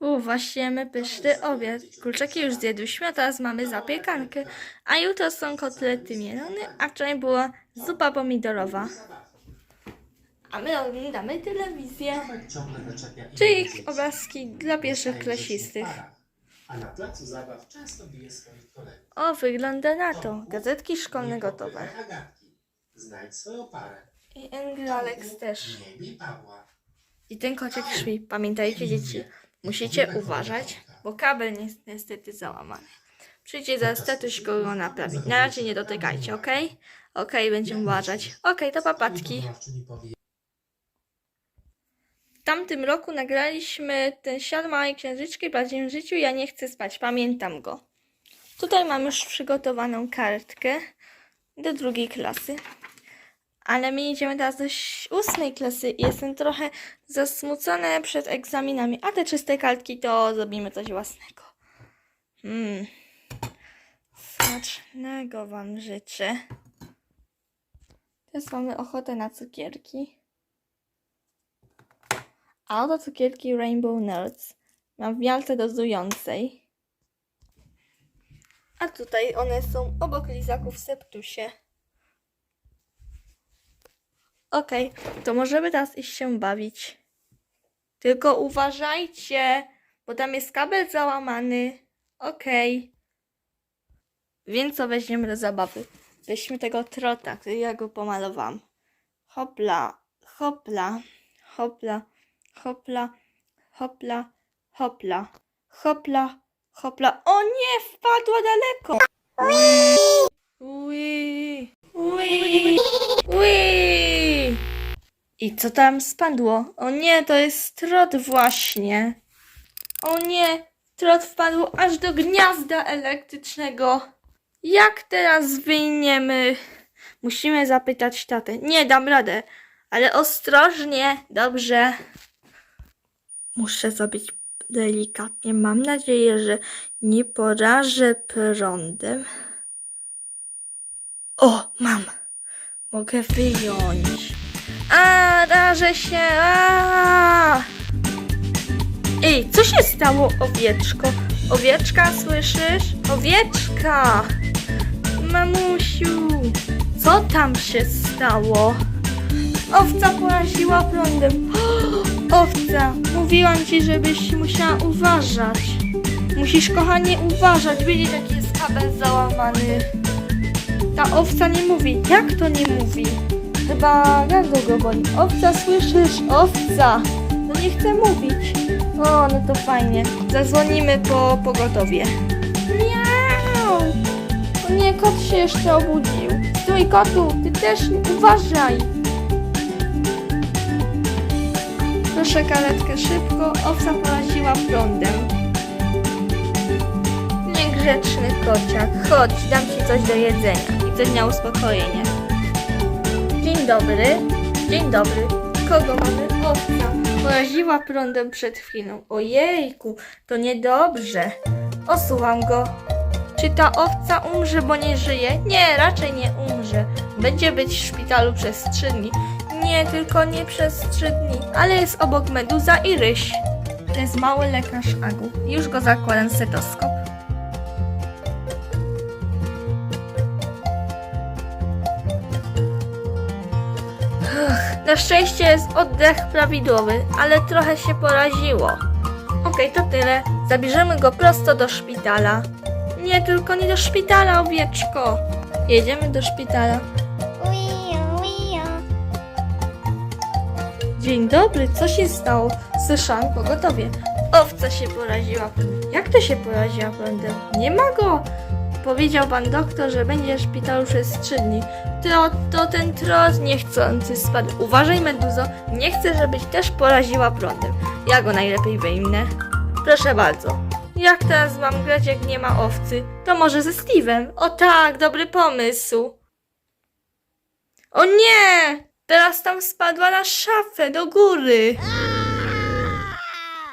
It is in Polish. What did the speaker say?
U, właśnie my pyszny obiad. Kurczaki już zjedłyśmy, a teraz mamy zapiekankę. A jutro są kotlety mielone, a wczoraj była zupa pomidorowa. A my oglądamy telewizję. Czyli obrazki dla pierwszych klasistych. A na placu zabaw często bije swoich kolegów. O, wygląda na to. Gazetki szkolne gotowe. Znajdź swoją parę. I Angry Alex też. I ten kotek śpi. Pamiętajcie dzieci, musicie uważać, bo kabel ni- niestety załamany. Przyjdzie za tatuś go naprawi. Na razie nie dotykajcie, ok? Ok, będziemy uważać. Ok, to papatki. Tamtym roku nagraliśmy ten świat małej księżyczki w życiu. Ja nie chcę spać, pamiętam go. Tutaj mam już przygotowaną kartkę do drugiej klasy. Ale my idziemy teraz do ósmej klasy i jestem trochę zasmucona przed egzaminami. A te czyste kartki to zrobimy coś własnego. Hmm. Smacznego Wam życzę. Teraz mamy ochotę na cukierki. A oto cukierki Rainbow Nerds. Mam w miarce dozującej. A tutaj one są obok lizaków w septusie. Okej, to możemy teraz iść się bawić. Tylko uważajcie, bo tam jest kabel załamany. Okej. Więc co weźmiemy do zabawy? Weźmy tego trota, który ja go pomalowałam. Hopla, hopla, hopla, hopla, hopla, hopla, hopla, hopla. O nie, wpadła daleko! Ui, ui, ui. I co tam spadło? O nie, to jest trot właśnie. O nie, trot wpadł aż do gniazda elektrycznego. Jak teraz wyjmiemy? Musimy zapytać tatę. Nie, dam radę. Ale ostrożnie, dobrze. Muszę zrobić delikatnie. Mam nadzieję, że nie porażę prądem. O, mam. Mogę wyjąć. A, rażę się. A! Ej, co się stało, owieczko? Owieczka, słyszysz? Owieczka! Mamusiu, co tam się stało? Owca poraziła prądem. Owca, mówiłam ci, żebyś musiała uważać. Musisz, kochanie, uważać, wiedzieć, jaki jest kabel załamany. Ta owca nie mówi. Jak to nie mówi? Chyba gardło go boli. Owca, słyszysz? Owca! No nie chce mówić. O, no to fajnie. Zadzwonimy po pogotowie. Miau! O nie, kot się jeszcze obudził. Stój, kotu, ty też uważaj. Proszę karetkę szybko, owca poraziła prądem. Niegrzeczny kociak, chodź, dam ci coś do jedzenia i coś na uspokojenie. Dzień dobry, dzień dobry. Kogo mamy? Owca. Poraziła prądem przed chwilą. Ojejku, to niedobrze. Osłucham go. Czy ta owca umrze, bo nie żyje? Nie, raczej nie umrze. Będzie być w szpitalu przez trzy dni. Nie, tylko nie przez trzy dni, ale jest obok meduza i ryś. To jest mały lekarz Agu. Już go zakładam stetoskop. Na szczęście jest oddech prawidłowy, ale trochę się poraziło. Okej, to tyle. Zabierzemy go prosto do szpitala. Nie, tylko nie do szpitala, owieczko. Jedziemy do szpitala. Dzień dobry, co się stało? Słyszałam pogotowie. Owca się poraziła. Jak to się poraziła prądem? Nie ma go! Powiedział pan doktor, że będzie w szpitalu przez trzy dni. To, to ten trot niechcący spadł. Uważaj, meduzo, nie chcę, żebyś też poraziła prądem. Ja go najlepiej wyjmę. Proszę bardzo. Jak teraz mam grać, jak nie ma owcy? To może ze Steve'em. O tak, dobry pomysł. O nie! Teraz tam spadła na szafę do góry.